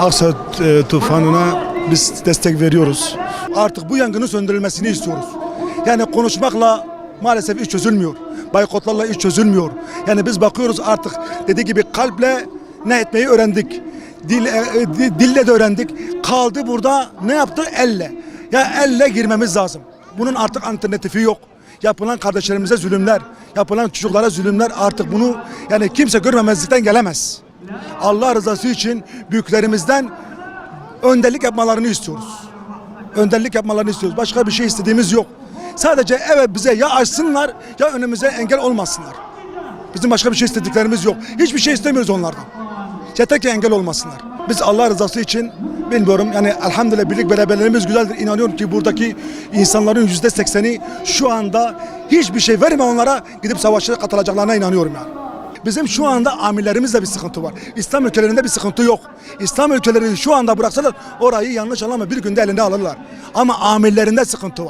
Aksa e, tufanına biz destek veriyoruz. Artık bu yangının söndürülmesini istiyoruz. Yani konuşmakla maalesef iş çözülmüyor. Boykotlarla iş çözülmüyor. Yani biz bakıyoruz artık dediği gibi kalple ne etmeyi öğrendik. Dil, e, e, di- dille de öğrendik. Kaldı burada ne yaptı? Elle. Ya elle girmemiz lazım. Bunun artık alternatifi yok. Yapılan kardeşlerimize zulümler, yapılan çocuklara zulümler artık bunu yani kimse görmemezlikten gelemez. Allah rızası için büyüklerimizden önderlik yapmalarını istiyoruz. Önderlik yapmalarını istiyoruz. Başka bir şey istediğimiz yok. Sadece evet bize ya açsınlar ya önümüze engel olmasınlar. Bizim başka bir şey istediklerimiz yok. Hiçbir şey istemiyoruz onlardan. Yeter ki engel olmasınlar. Biz Allah rızası için bilmiyorum yani elhamdülillah birlik beraberliğimiz güzeldir. İnanıyorum ki buradaki insanların yüzde sekseni şu anda hiçbir şey verme onlara gidip savaşa katılacaklarına inanıyorum yani. Bizim şu anda amirlerimizde bir sıkıntı var. İslam ülkelerinde bir sıkıntı yok. İslam ülkeleri şu anda bıraksalar orayı yanlış anlama bir günde elinde alırlar. Ama amirlerinde sıkıntı var.